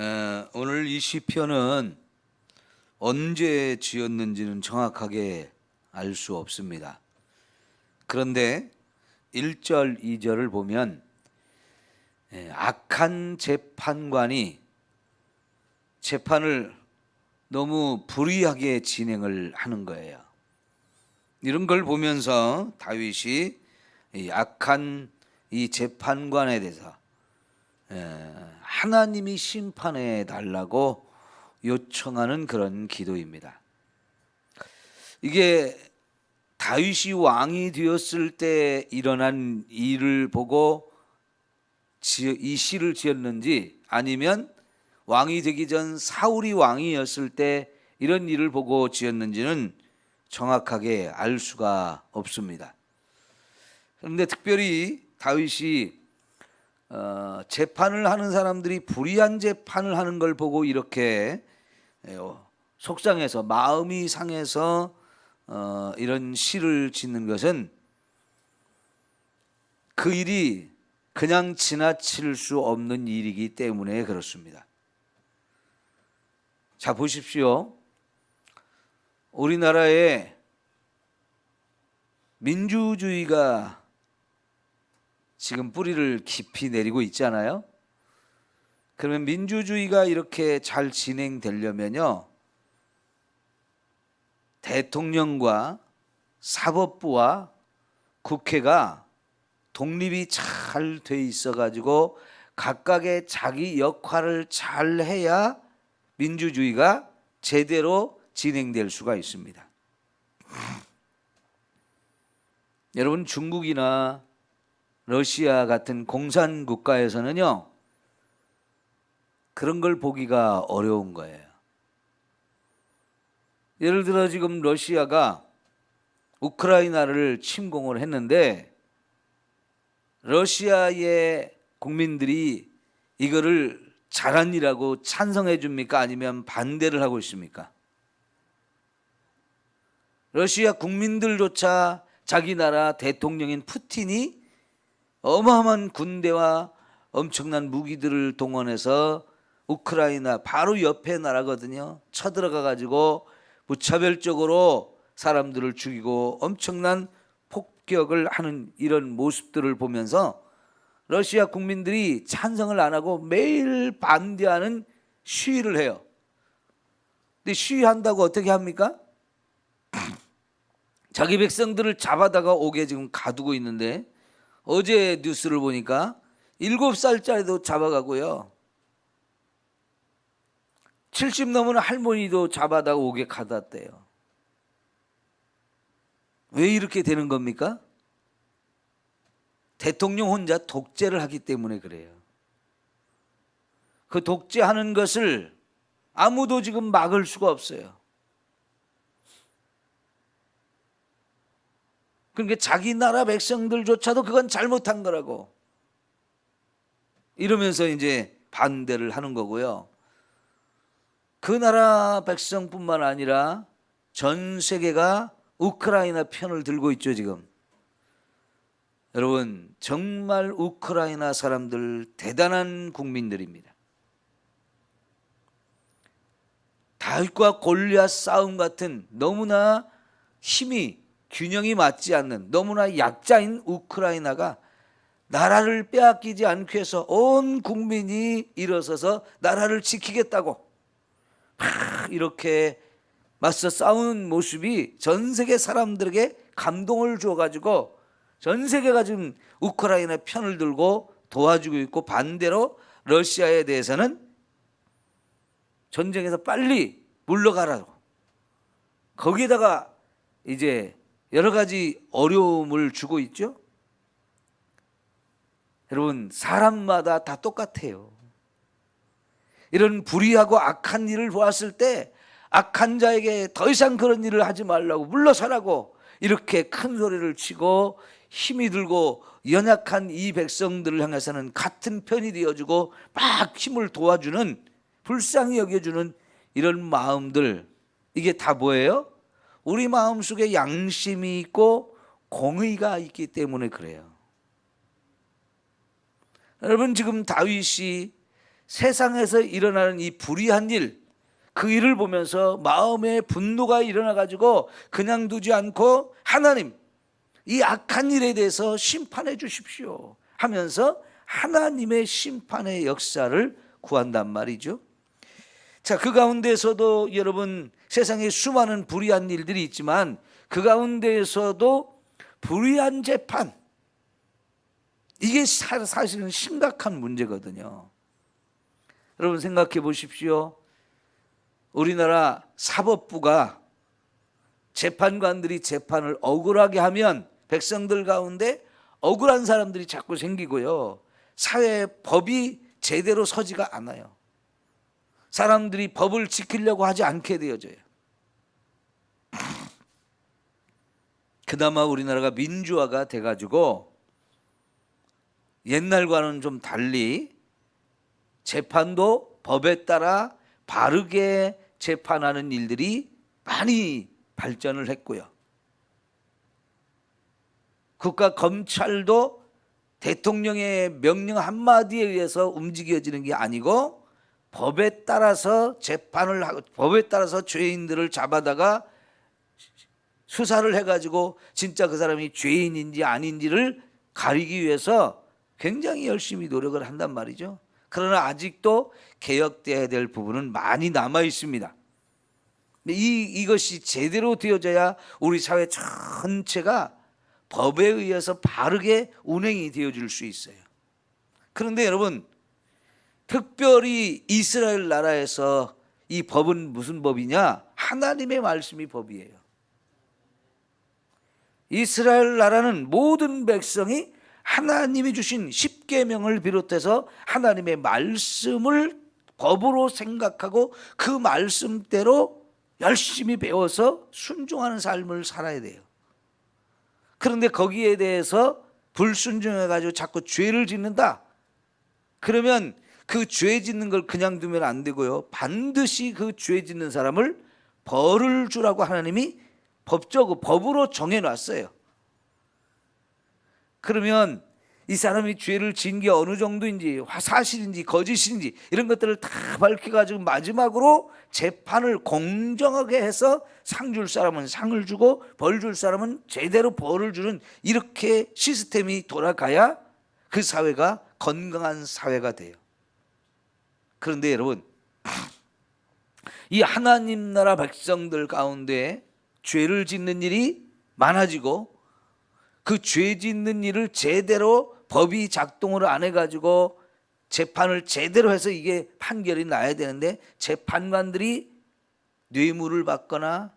에, 오늘 이 시편은 언제 지었는지는 정확하게 알 수 없습니다. 그런데 1절, 2절을 보면 에, 악한 재판관이 재판을 너무 불의하게 진행을 하는 거예요. 이런 걸 보면서 다윗이 이 악한 이 재판관에 대해서 에, 하나님이 심판해 달라고 요청하는 그런 기도입니다. 이게 다윗이 왕이 되었을 때 일어난 일을 보고 지- 이 시를 지었는지 아니면 왕이 되기 전 사울이 왕이었을 때 이런 일을 보고 지었는지는 정확하게 알 수가 없습니다. 그런데 특별히 다윗이 어, 재판을 하는 사람들이 불의한 재판을 하는 걸 보고 이렇게 에, 어, 속상해서 마음이 상해서 어, 이런 시를 짓는 것은 그 일이 그냥 지나칠 수 없는 일이기 때문에 그렇습니다. 자 보십시오. 우리나라에 민주주의가 지금 뿌리를 깊이 내리고 있잖아요. 그러면 민주주의가 이렇게 잘 진행되려면요. 대통령과 사법부와 국회가 독립이 잘 돼 있어 가지고 각각의 자기 역할을 잘 해야 민주주의가 제대로 진행될 수가 있습니다. 여러분 중국이나 러시아 같은 공산 국가에서는요. 그런 걸 보기가 어려운 거예요. 예를 들어 지금 러시아가 우크라이나를 침공을 했는데 러시아의 국민들이 이거를 잘한 일하고 찬성해 줍니까? 아니면 반대를 하고 있습니까? 러시아 국민들조차 자기 나라 대통령인 푸틴이 어마어마한 군대와 엄청난 무기들을 동원해서 우크라이나 바로 옆에 나라거든요. 쳐들어가 가지고 무차별적으로 사람들을 죽이고 엄청난 폭격을 하는 이런 모습들을 보면서 러시아 국민들이 찬성을 안 하고 매일 반대하는 시위를 해요. 근데 시위한다고 어떻게 합니까? 자기 백성들을 잡아다가 오게 지금 가두고 있는데 어제 뉴스를 보니까 일곱 살짜리도 잡아가고요. 70 넘은 할머니도 잡아다가 오게 가뒀대요. 왜 이렇게 되는 겁니까? 대통령 혼자 독재를 하기 때문에 그래요. 그 독재하는 것을 아무도 지금 막을 수가 없어요. 그러니까 자기 나라 백성들조차도 그건 잘못한 거라고 이러면서 이제 반대를 하는 거고요. 그 나라 백성뿐만 아니라 전 세계가 우크라이나 편을 들고 있죠, 지금. 여러분, 정말 우크라이나 사람들 대단한 국민들입니다. 다윗과 골리앗 싸움 같은 너무나 힘이 균형이 맞지 않는 너무나 약자인 우크라이나가 나라를 빼앗기지 않기 위해서 온 국민이 일어서서 나라를 지키겠다고 막 이렇게 맞서 싸우는 모습이 전 세계 사람들에게 감동을 주어가지고 전 세계가 지금 우크라이나 편을 들고 도와주고 있고 반대로 러시아에 대해서는 전쟁에서 빨리 물러가라고. 거기에다가 이제 여러 가지 어려움을 주고 있죠. 여러분 사람마다 다 똑같아요. 이런 불의하고 악한 일을 보았을 때 악한 자에게 더 이상 그런 일을 하지 말라고 물러서라고 이렇게 큰 소리를 치고 힘이 들고 연약한 이 백성들을 향해서는 같은 편이 되어주고 막 힘을 도와주는 불쌍히 여겨주는 이런 마음들 이게 다 뭐예요? 우리 마음 속에 양심이 있고 공의가 있기 때문에 그래요. 여러분 지금 다윗이 세상에서 일어나는 이 불의한 일, 그 일을 보면서 마음에 분노가 일어나 가지고 그냥 두지 않고 하나님 이 악한 일에 대해서 심판해 주십시오 하면서 하나님의 심판의 역사를 구한단 말이죠. 자, 그 가운데서도 여러분 세상에 수많은 불의한 일들이 있지만 그 가운데에서도 불의한 재판 이게 사- 사실은 심각한 문제거든요. 여러분 생각해 보십시오. 우리나라 사법부가 재판관들이 재판을 억울하게 하면 백성들 가운데 억울한 사람들이 자꾸 생기고요. 사회 법이 제대로 서지가 않아요. 사람들이 법을 지키려고 하지 않게 되어져요. 그나마 우리나라가 민주화가 돼가지고 옛날과는 좀 달리 재판도 법에 따라 바르게 재판하는 일들이 많이 발전을 했고요. 국가 검찰도 대통령의 명령 한마디에 의해서 움직여지는 게 아니고 법에 따라서 재판을 하고 법에 따라서 죄인들을 잡아다가 수사를 해가지고 진짜 그 사람이 죄인인지 아닌지를 가리기 위해서 굉장히 열심히 노력을 한단 말이죠. 그러나 아직도 개혁돼야 될 부분은 많이 남아 있습니다. 이 이것이 제대로 되어져야 우리 사회 전체가 법에 의해서 바르게 운행이 되어질 수 있어요. 그런데 여러분 특별히 이스라엘 나라에서 이 법은 무슨 법이냐? 하나님의 말씀이 법이에요. 이스라엘 나라는 모든 백성이 하나님이 주신 십계명을 비롯해서 하나님의 말씀을 법으로 생각하고 그 말씀대로 열심히 배워서 순종하는 삶을 살아야 돼요. 그런데 거기에 대해서 불순종해 가지고 자꾸 죄를 짓는다. 그러면 그 죄 짓는 걸 그냥 두면 안 되고요. 반드시 그 죄 짓는 사람을 벌을 주라고 하나님이 법적으로 법으로 정해 놨어요. 그러면 이 사람이 죄를 지은 게 어느 정도인지 사실인지 거짓인지 이런 것들을 다 밝혀 가지고 마지막으로 재판을 공정하게 해서 상 줄 사람은 상을 주고 벌 줄 사람은 제대로 벌을 주는 이렇게 시스템이 돌아가야 그 사회가 건강한 사회가 돼요. 그런데 여러분 이 하나님 나라 백성들 가운데 죄를 짓는 일이 많아지고 그 죄 짓는 일을 제대로 법이 작동을 안 해가지고 재판을 제대로 해서 이게 판결이 나야 되는데 재판관들이 뇌물을 받거나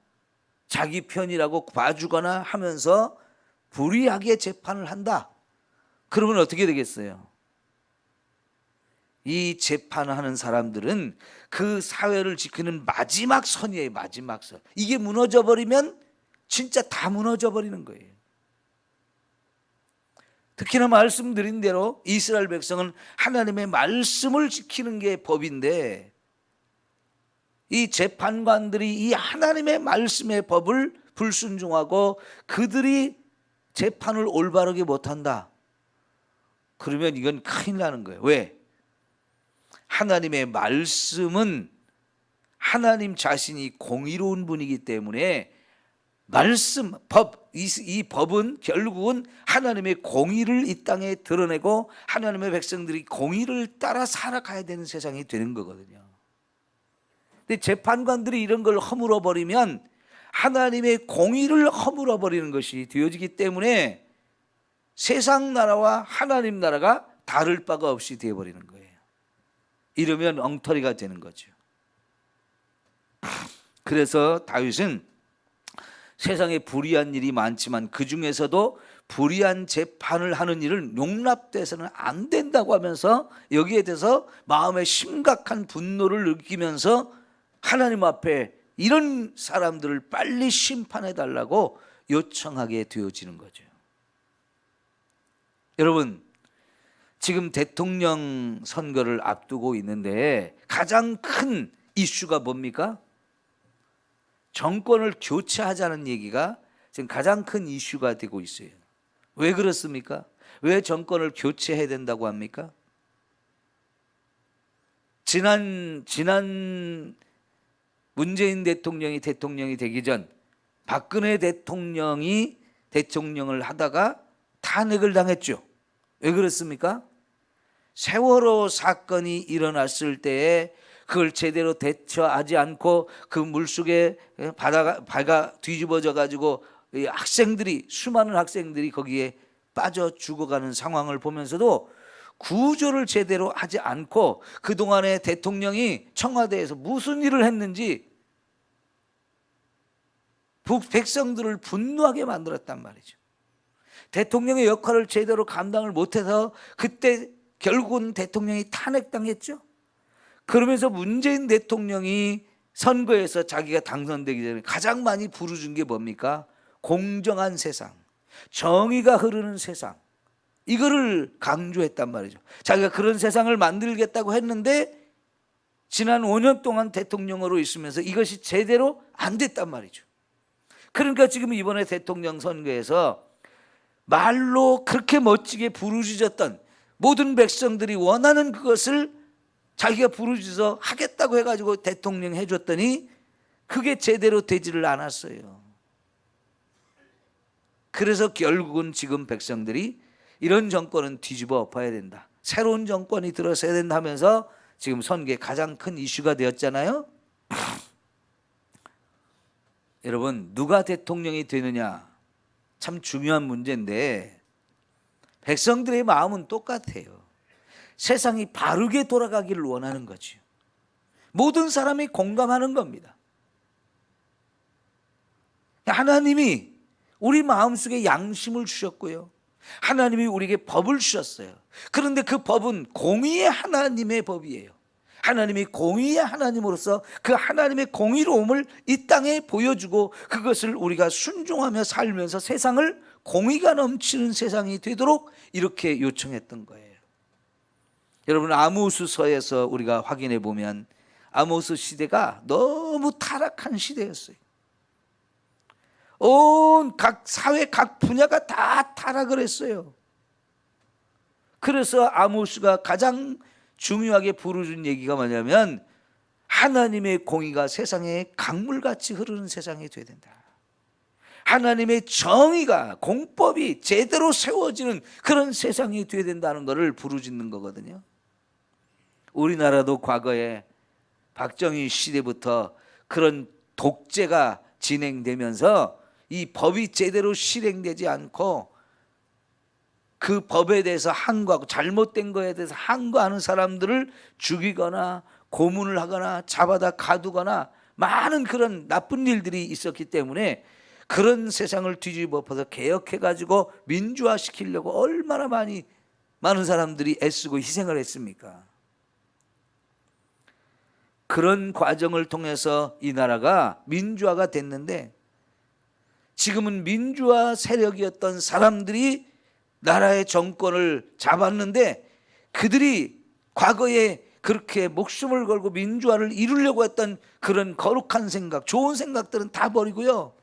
자기 편이라고 봐주거나 하면서 불의하게 재판을 한다. 그러면 어떻게 되겠어요? 이 재판하는 사람들은 그 사회를 지키는 마지막 선이에요. 마지막 선. 이게 무너져 버리면 진짜 다 무너져 버리는 거예요. 특히나 말씀드린 대로 이스라엘 백성은 하나님의 말씀을 지키는 게 법인데 이 재판관들이 이 하나님의 말씀의 법을 불순종하고 그들이 재판을 올바르게 못한다. 그러면 이건 큰일 나는 거예요. 왜? 하나님의 말씀은 하나님 자신이 공의로운 분이기 때문에 말씀, 법, 이, 이 법은 결국은 하나님의 공의를 이 땅에 드러내고 하나님의 백성들이 공의를 따라 살아가야 되는 세상이 되는 거거든요. 근데 재판관들이 이런 걸 허물어 버리면 하나님의 공의를 허물어 버리는 것이 되어지기 때문에 세상 나라와 하나님 나라가 다를 바가 없이 되어 버리는 거예요. 이러면 엉터리가 되는 거죠. 그래서 다윗은 세상에 불의한 일이 많지만 그 중에서도 불의한 재판을 하는 일은 용납돼서는 안 된다고 하면서 여기에 대해서 마음에 심각한 분노를 느끼면서 하나님 앞에 이런 사람들을 빨리 심판해 달라고 요청하게 되어지는 거죠. 여러분, 지금 대통령 선거를 앞두고 있는데 가장 큰 이슈가 뭡니까? 정권을 교체하자는 얘기가 지금 가장 큰 이슈가 되고 있어요. 왜 그렇습니까? 왜 정권을 교체해야 된다고 합니까? 지난 지난 문재인 대통령이 대통령이 되기 전 박근혜 대통령이 대통령을 하다가 탄핵을 당했죠. 왜 그렇습니까? 세월호 사건이 일어났을 때에 그걸 제대로 대처하지 않고 그 물속에 바다가 바가 뒤집어져 가지고 이 학생들이 수많은 학생들이 거기에 빠져 죽어가는 상황을 보면서도 구조를 제대로 하지 않고 그 동안에 대통령이 청와대에서 무슨 일을 했는지 북 백성들을 분노하게 만들었단 말이죠. 대통령의 역할을 제대로 감당을 못해서 그때 결국은 대통령이 탄핵당했죠. 그러면서 문재인 대통령이 선거에서 자기가 당선되기 전에 가장 많이 부르준 게 뭡니까? 공정한 세상, 정의가 흐르는 세상. 이거를 강조했단 말이죠. 자기가 그런 세상을 만들겠다고 했는데 지난 5년 동안 대통령으로 있으면서 이것이 제대로 안 됐단 말이죠. 그러니까 지금 이번에 대통령 선거에서 말로 그렇게 멋지게 부르짖었던 모든 백성들이 원하는 그것을 자기가 부르짖어 하겠다고 해가지고 대통령 해줬더니 그게 제대로 되지를 않았어요. 그래서 결국은 지금 백성들이 이런 정권은 뒤집어 엎어야 된다. 새로운 정권이 들어서야 된다 하면서 지금 선거의 가장 큰 이슈가 되었잖아요. 여러분 누가 대통령이 되느냐 참 중요한 문제인데 백성들의 마음은 똑같아요. 세상이 바르게 돌아가기를 원하는 거죠. 모든 사람이 공감하는 겁니다. 하나님이 우리 마음속에 양심을 주셨고요. 하나님이 우리에게 법을 주셨어요. 그런데 그 법은 공의의 하나님의 법이에요. 하나님이 공의의 하나님으로서 그 하나님의 공의로움을 이 땅에 보여주고 그것을 우리가 순종하며 살면서 세상을 공의가 넘치는 세상이 되도록 이렇게 요청했던 거예요. 여러분 아모스서에서 우리가 확인해 보면 아모스 시대가 너무 타락한 시대였어요. 온 각 사회 각 분야가 다 타락을 했어요. 그래서 아모스가 가장 중요하게 부르준 얘기가 뭐냐면 하나님의 공의가 세상에 강물같이 흐르는 세상이 되야 된다. 하나님의 정의가 공법이 제대로 세워지는 그런 세상이 되야 된다는 것을 부르짖는 거거든요. 우리나라도 과거에 박정희 시대부터 그런 독재가 진행되면서 이 법이 제대로 실행되지 않고 그 법에 대해서 항거하고 잘못된 거에 대해서 항거하는 사람들을 죽이거나 고문을 하거나 잡아다 가두거나 많은 그런 나쁜 일들이 있었기 때문에 그런 세상을 뒤집어 엎어서 개혁해 가지고 민주화 시키려고 얼마나 많이 많은 사람들이 애쓰고 희생을 했습니까? 그런 과정을 통해서 이 나라가 민주화가 됐는데 지금은 민주화 세력이었던 사람들이 나라의 정권을 잡았는데 그들이 과거에 그렇게 목숨을 걸고 민주화를 이루려고 했던 그런 거룩한 생각, 좋은 생각들은 다 버리고요.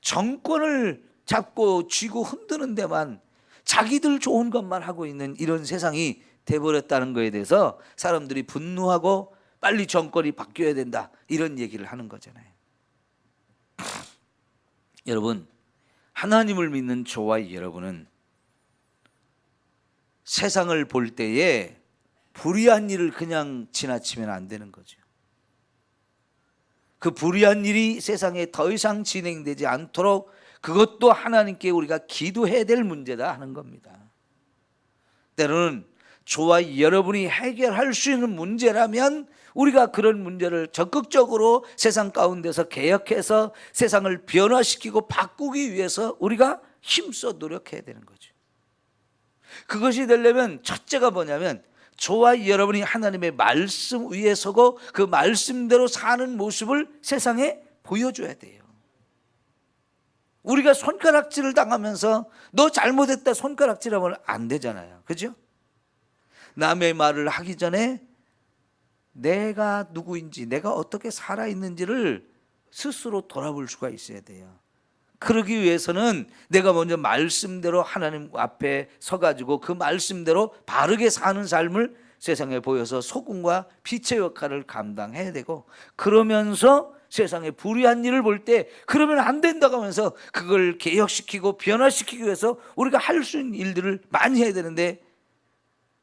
정권을 잡고 쥐고 흔드는 데만 자기들 좋은 것만 하고 있는 이런 세상이 돼버렸다는 것에 대해서 사람들이 분노하고 빨리 정권이 바뀌어야 된다 이런 얘기를 하는 거잖아요. 여러분 하나님을 믿는 저와 여러분은 세상을 볼 때에 불의한 일을 그냥 지나치면 안 되는 거죠. 그 불의한 일이 세상에 더 이상 진행되지 않도록 그것도 하나님께 우리가 기도해야 될 문제다 하는 겁니다. 때로는 저와 여러분이 해결할 수 있는 문제라면 우리가 그런 문제를 적극적으로 세상 가운데서 개혁해서 세상을 변화시키고 바꾸기 위해서 우리가 힘써 노력해야 되는 거죠. 그것이 되려면 첫째가 뭐냐면 저와 여러분이 하나님의 말씀 위에 서고 그 말씀대로 사는 모습을 세상에 보여줘야 돼요. 우리가 손가락질을 당하면서 너 잘못했다 손가락질하면 안 되잖아요. 그죠? 남의 말을 하기 전에 내가 누구인지, 내가 어떻게 살아있는지를 스스로 돌아볼 수가 있어야 돼요. 그러기 위해서는 내가 먼저 말씀대로 하나님 앞에 서가지고 그 말씀대로 바르게 사는 삶을 세상에 보여서 소금과 빛의 역할을 감당해야 되고 그러면서 세상에 불의한 일을 볼 때 그러면 안 된다고 하면서 그걸 개혁시키고 변화시키기 위해서 우리가 할 수 있는 일들을 많이 해야 되는데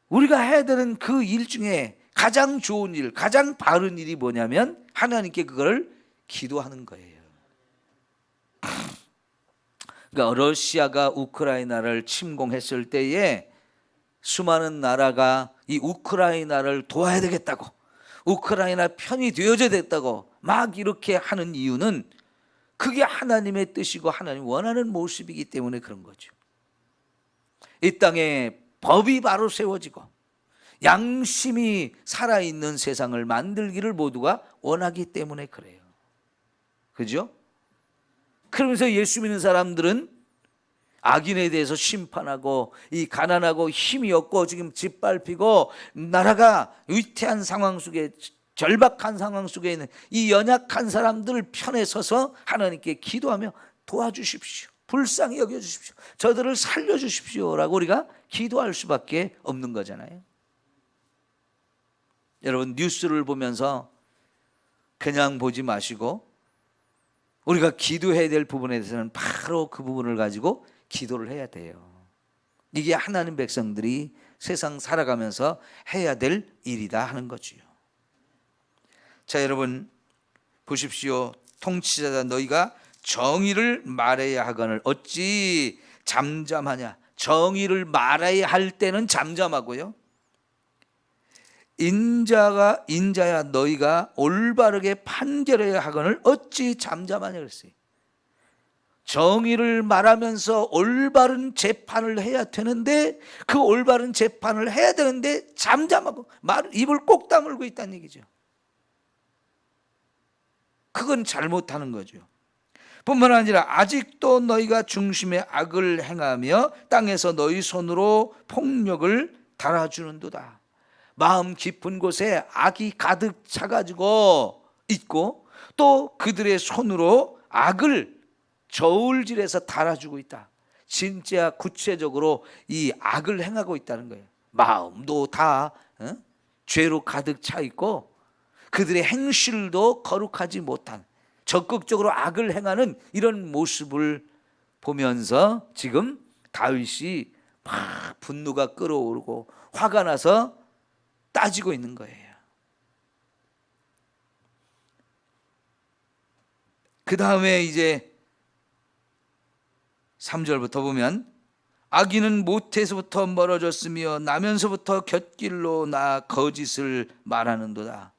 우리가 해야 되는 그 일 중에 가장 좋은 일, 가장 바른 일이 뭐냐면 하나님께 그걸 기도하는 거예요. 그러니까 러시아가 우크라이나를 침공했을 때에 수많은 나라가 이 우크라이나를 도와야 되겠다고 우크라이나 편이 되어져야 됐다고 막 이렇게 하는 이유는 그게 하나님의 뜻이고 하나님 원하는 모습이기 때문에 그런 거죠. 이 땅에 법이 바로 세워지고 양심이 살아있는 세상을 만들기를 모두가 원하기 때문에 그래요. 그죠? 그러면서 예수 믿는 사람들은 악인에 대해서 심판하고 이 가난하고 힘이 없고 지금 짓밟히고 나라가 위태한 상황 속에 절박한 상황 속에 있는 이 연약한 사람들 편에 서서 하나님께 기도하며 도와주십시오. 불쌍히 여겨 주십시오. 저들을 살려 주십시오라고 우리가 기도할 수밖에 없는 거잖아요. 여러분 뉴스를 보면서 그냥 보지 마시고 우리가 기도해야 될 부분에 대해서는 바로 그 부분을 가지고 기도를 해야 돼요. 이게 하나님 백성들이 세상 살아가면서 해야 될 일이다 하는 거지요. 자, 여러분 보십시오. 통치자다 너희가 정의를 말해야 하거늘 어찌 잠잠하냐? 정의를 말해야 할 때는 잠잠하고요. 인자가 인자야 너희가 올바르게 판결해야 하거늘 어찌 잠잠하냐 그랬어요. 정의를 말하면서 올바른 재판을 해야 되는데 그 올바른 재판을 해야 되는데 잠잠하고 말 입을 꼭 다물고 있다는 얘기죠. 그건 잘못하는 거죠. 뿐만 아니라 아직도 너희가 중심에 악을 행하며 땅에서 너희 손으로 폭력을 달아주는도다. 마음 깊은 곳에 악이 가득 차가지고 있고 또 그들의 손으로 악을 저울질해서 달아주고 있다. 진짜 구체적으로 이 악을 행하고 있다는 거예요. 마음도 다 어? 죄로 가득 차 있고 그들의 행실도 거룩하지 못한 적극적으로 악을 행하는 이런 모습을 보면서 지금 다윗이 막 분노가 끓어오르고 화가 나서 따지고 있는 거예요. 그 다음에 이제 3절부터 보면 악인은 모태에서부터 멀어졌으며 나면서부터 곁길로 나 거짓을 말하는도다.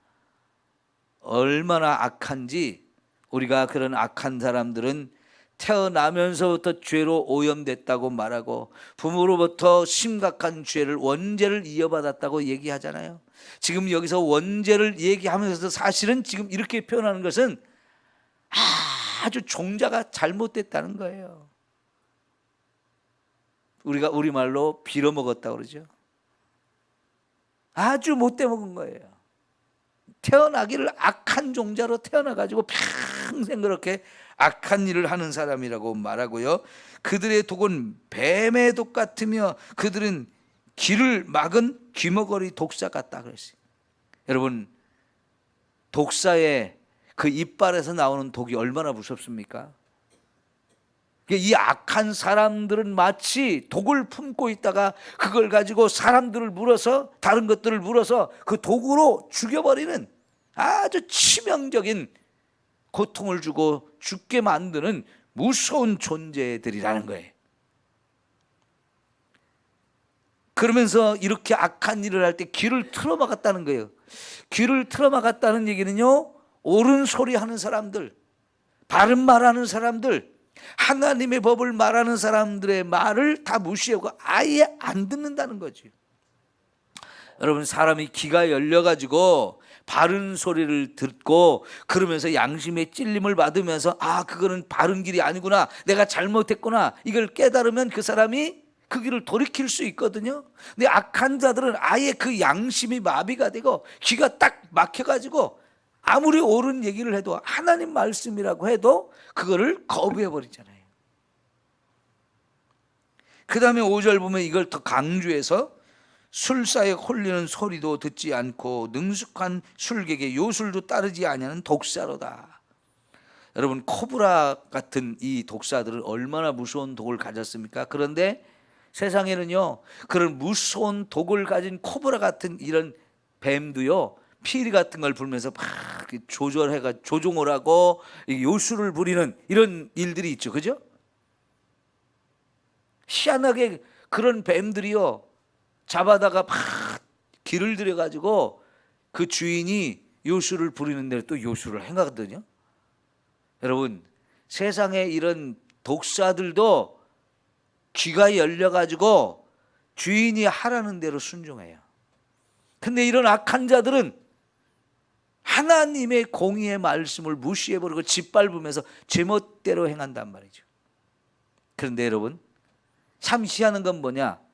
얼마나 악한지 우리가 그런 악한 사람들은 태어나면서부터 죄로 오염됐다고 말하고 부모로부터 심각한 죄를 원죄를 이어받았다고 얘기하잖아요. 지금 여기서 원죄를 얘기하면서도 사실은 지금 이렇게 표현하는 것은 아주 종자가 잘못됐다는 거예요. 우리가 우리말로 빌어먹었다 그러죠. 아주 못돼 먹은 거예요. 태어나기를 악한 종자로 태어나 가지고 평생 그렇게 악한 일을 하는 사람이라고 말하고요. 그들의 독은 뱀의 독 같으며 그들은 길을 막은 귀머거리 독사 같다 그랬어요. 여러분 독사의 그 이빨에서 나오는 독이 얼마나 무섭습니까? 이 악한 사람들은 마치 독을 품고 있다가 그걸 가지고 사람들을 물어서 다른 것들을 물어서 그 독으로 죽여버리는 아주 치명적인 고통을 주고 죽게 만드는 무서운 존재들이라는 거예요. 그러면서 이렇게 악한 일을 할 때 귀를 틀어막았다는 거예요. 귀를 틀어막았다는 얘기는요, 옳은 소리 하는 사람들, 바른 말하는 사람들, 하나님의 법을 말하는 사람들의 말을 다 무시하고 아예 안 듣는다는 거지. 여러분 사람이 귀가 열려 가지고 바른 소리를 듣고 그러면서 양심의 찔림을 받으면서 아 그거는 바른 길이 아니구나 내가 잘못했구나 이걸 깨달으면 그 사람이 그 길을 돌이킬 수 있거든요. 근데 악한 자들은 아예 그 양심이 마비가 되고 귀가 딱 막혀가지고 아무리 옳은 얘기를 해도 하나님 말씀이라고 해도 그거를 거부해 버리잖아요. 그 다음에 5절 보면 이걸 더 강조해서 술사에 홀리는 소리도 듣지 않고 능숙한 술객의 요술도 따르지 아니하는 독사로다. 여러분 코브라 같은 이 독사들은 얼마나 무서운 독을 가졌습니까? 그런데 세상에는요 그런 무서운 독을 가진 코브라 같은 이런 뱀도요 피리 같은 걸 불면서 막 조절해가 조종을 하고 이 요술을 부리는 이런 일들이 있죠, 그죠? 희한하게 그런 뱀들이요 잡아다가 막 길을 들여 가지고 그 주인이 요술을 부리는 대로 또 요술을 행하거든요. 여러분 세상에 이런 독사들도 귀가 열려 가지고 주인이 하라는 대로 순종해요. 근데 이런 악한 자들은 하나님의 공의의 말씀을 무시해버리고 짓밟으면서 제멋대로 행한단 말이죠. 그런데 여러분 참 희한한 건 뭐냐?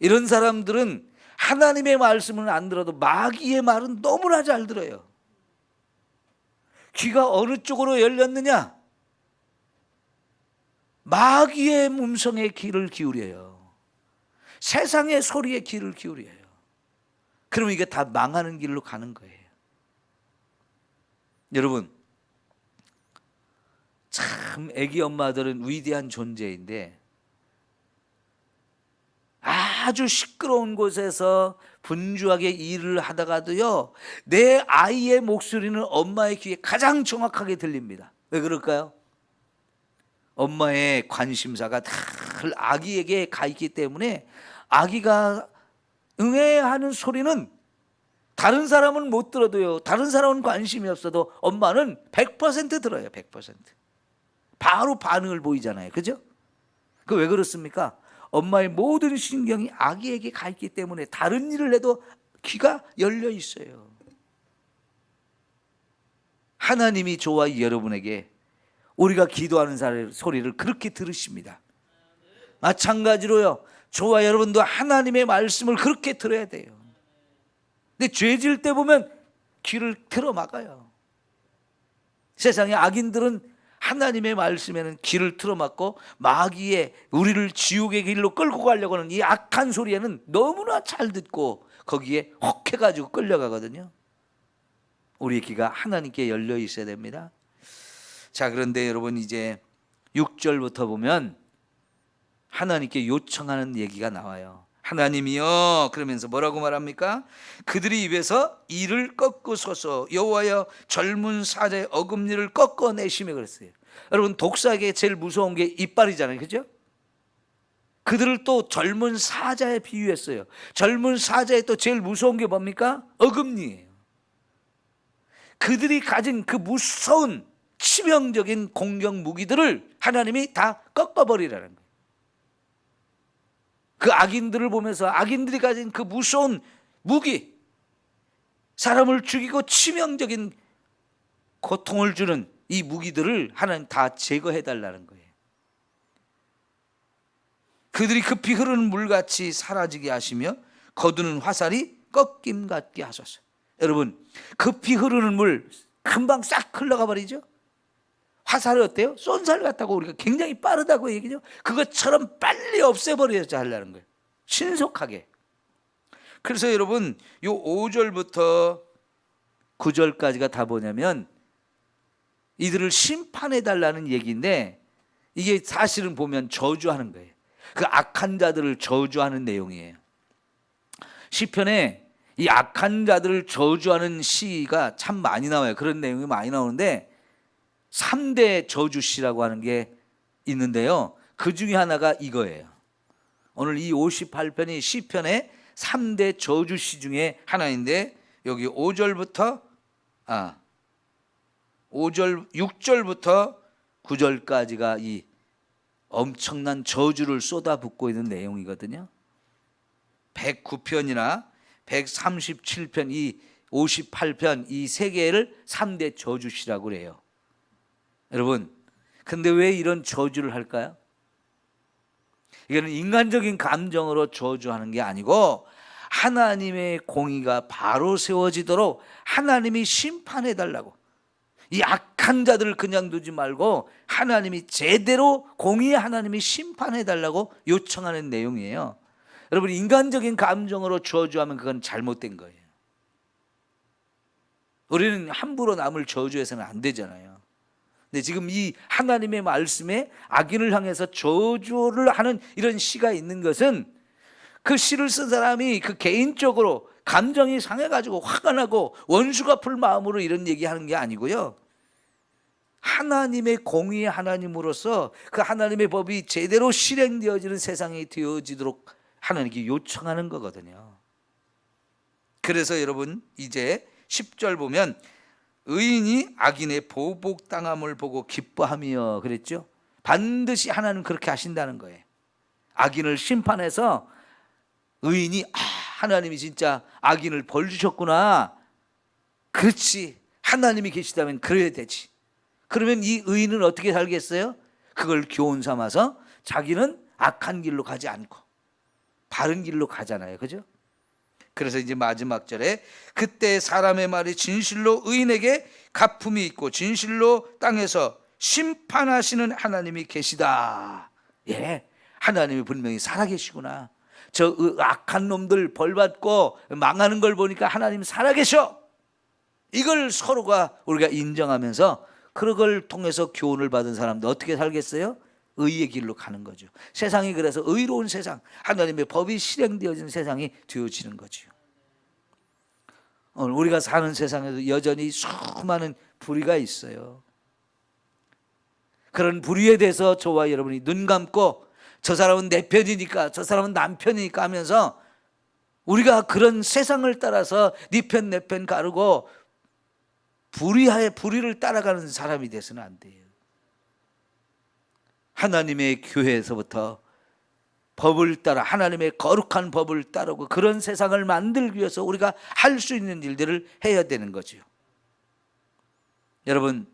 이런 사람들은 하나님의 말씀은 안 들어도 마귀의 말은 너무나 잘 들어요. 귀가 어느 쪽으로 열렸느냐? 마귀의 음성에 귀를 기울여요. 세상의 소리에 귀를 기울여요. 그러면 이게 다 망하는 길로 가는 거예요. 여러분, 참 애기 엄마들은 위대한 존재인데 아주 시끄러운 곳에서 분주하게 일을 하다가도요, 내 아이의 목소리는 엄마의 귀에 가장 정확하게 들립니다. 왜 그럴까요? 엄마의 관심사가 늘 아기에게 가 있기 때문에 아기가 응애하는 소리는 다른 사람은 못 들어도요. 다른 사람은 관심이 없어도 엄마는 100% 들어요. 100%. 바로 반응을 보이잖아요. 그죠? 그 왜 그렇습니까? 엄마의 모든 신경이 아기에게 가 있기 때문에 다른 일을 해도 귀가 열려 있어요. 하나님이 저와 여러분에게 우리가 기도하는 소리를 그렇게 들으십니다. 마찬가지로요. 저와 여러분도 하나님의 말씀을 그렇게 들어야 돼요. 근데 죄질 때 보면 귀를 틀어 막아요. 세상의 악인들은 하나님의 말씀에는 귀를 틀어막고 마귀의 우리를 지옥의 길로 끌고 가려고 하는 이 악한 소리에는 너무나 잘 듣고 거기에 혹해가지고 끌려가거든요. 우리의 귀가 하나님께 열려 있어야 됩니다. 자, 그런데 여러분 이제 6절부터 보면 하나님께 요청하는 얘기가 나와요. 하나님이여 그러면서 뭐라고 말합니까? 그들이 입에서 이를 꺾으소서 여호와여 젊은 사자의 어금니를 꺾어내시며 그랬어요. 여러분 독사에게 제일 무서운 게 이빨이잖아요, 그죠? 그들을 또 젊은 사자에 비유했어요. 젊은 사자의 또 제일 무서운 게 뭡니까? 어금니예요. 그들이 가진 그 무서운 치명적인 공격 무기들을 하나님이 다 꺾어버리라는 거예요. 그 악인들을 보면서 악인들이 가진 그 무서운 무기, 사람을 죽이고 치명적인 고통을 주는 이 무기들을 하나님 다 제거해 달라는 거예요. 그들이 급히 흐르는 물같이 사라지게 하시며 거두는 화살이 꺾임 같게 하소서. 여러분, 급히 흐르는 물 금방 싹 흘러가 버리죠? 화살이 어때요? 쏜살 같다고 우리가 굉장히 빠르다고 얘기죠. 그것처럼 빨리 없애버려야 하려는 거예요. 신속하게. 그래서 여러분, 요 5절부터 9절까지가 다 뭐냐면 이들을 심판해 달라는 얘기인데 이게 사실은 보면 저주하는 거예요. 그 악한 자들을 저주하는 내용이에요. 시편에 이 악한 자들을 저주하는 시가 참 많이 나와요. 그런 내용이 많이 나오는데 3대 저주시라고 하는 게 있는데요. 그 중에 하나가 이거예요. 오늘 이 58편이 시편의 3대 저주시 중에 하나인데 여기 5절부터 아 5절 6절부터 9절까지가 이 엄청난 저주를 쏟아붓고 있는 내용이거든요. 109편이나 137편 이 58편 이 세 개를 3대 저주시라고 그래요. 여러분, 근데 왜 이런 저주를 할까요? 이거는 인간적인 감정으로 저주하는 게 아니고 하나님의 공의가 바로 세워지도록 하나님이 심판해 달라고. 이 악한 자들을 그냥 두지 말고 하나님이 제대로 공의의 하나님이 심판해 달라고 요청하는 내용이에요. 여러분 인간적인 감정으로 저주하면 그건 잘못된 거예요. 우리는 함부로 남을 저주해서는 안 되잖아요. 근데 지금 이 하나님의 말씀에 악인을 향해서 저주를 하는 이런 시가 있는 것은 그 시를 쓴 사람이 그 개인적으로 감정이 상해가지고 화가 나고 원수가 풀 마음으로 이런 얘기하는 게 아니고요. 하나님의 공의의 하나님으로서 그 하나님의 법이 제대로 실행되어지는 세상이 되어지도록 하나님께 요청하는 거거든요. 그래서 여러분 이제 10절 보면 의인이 악인의 보복당함을 보고 기뻐하며 그랬죠. 반드시 하나님 그렇게 하신다는 거예요. 악인을 심판해서 의인이 아 하나님이 진짜 악인을 벌 주셨구나. 그렇지. 하나님이 계시다면 그래야 되지. 그러면 이 의인은 어떻게 살겠어요? 그걸 교훈 삼아서 자기는 악한 길로 가지 않고 바른 길로 가잖아요. 그죠? 그래서 이제 마지막 절에 그때 사람의 말이 진실로 의인에게 가품이 있고 진실로 땅에서 심판하시는 하나님이 계시다. 예. 하나님이 분명히 살아계시구나. 저 의- 악한 놈들 벌 받고 망하는 걸 보니까 하나님 살아계셔. 이걸 서로가 우리가 인정하면서 그걸 통해서 교훈을 받은 사람도 어떻게 살겠어요? 의의 길로 가는 거죠. 세상이 그래서 의로운 세상, 하나님의 법이 실행되어진 세상이 되어지는 거죠. 오늘 우리가 사는 세상에도 여전히 수많은 불의가 있어요. 그런 불의에 대해서 저와 여러분이 눈 감고 저 사람은 내 편이니까 저 사람은 남 편이니까 하면서 우리가 그런 세상을 따라서 네 편 내 편 가르고 불의하에 불의를 따라가는 사람이 돼서는 안 돼요. 하나님의 교회에서부터 법을 따라 하나님의 거룩한 법을 따르고 그런 세상을 만들기 위해서 우리가 할 수 있는 일들을 해야 되는 거죠. 여러분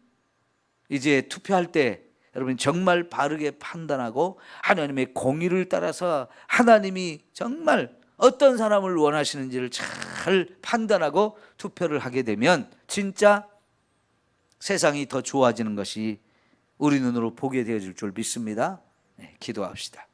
이제 투표할 때 여러분 정말 바르게 판단하고 하나님의 공의를 따라서 하나님이 정말 어떤 사람을 원하시는지를 잘 판단하고 투표를 하게 되면 진짜 세상이 더 좋아지는 것이 우리 눈으로 보게 되어질 줄 믿습니다. 네, 기도합시다.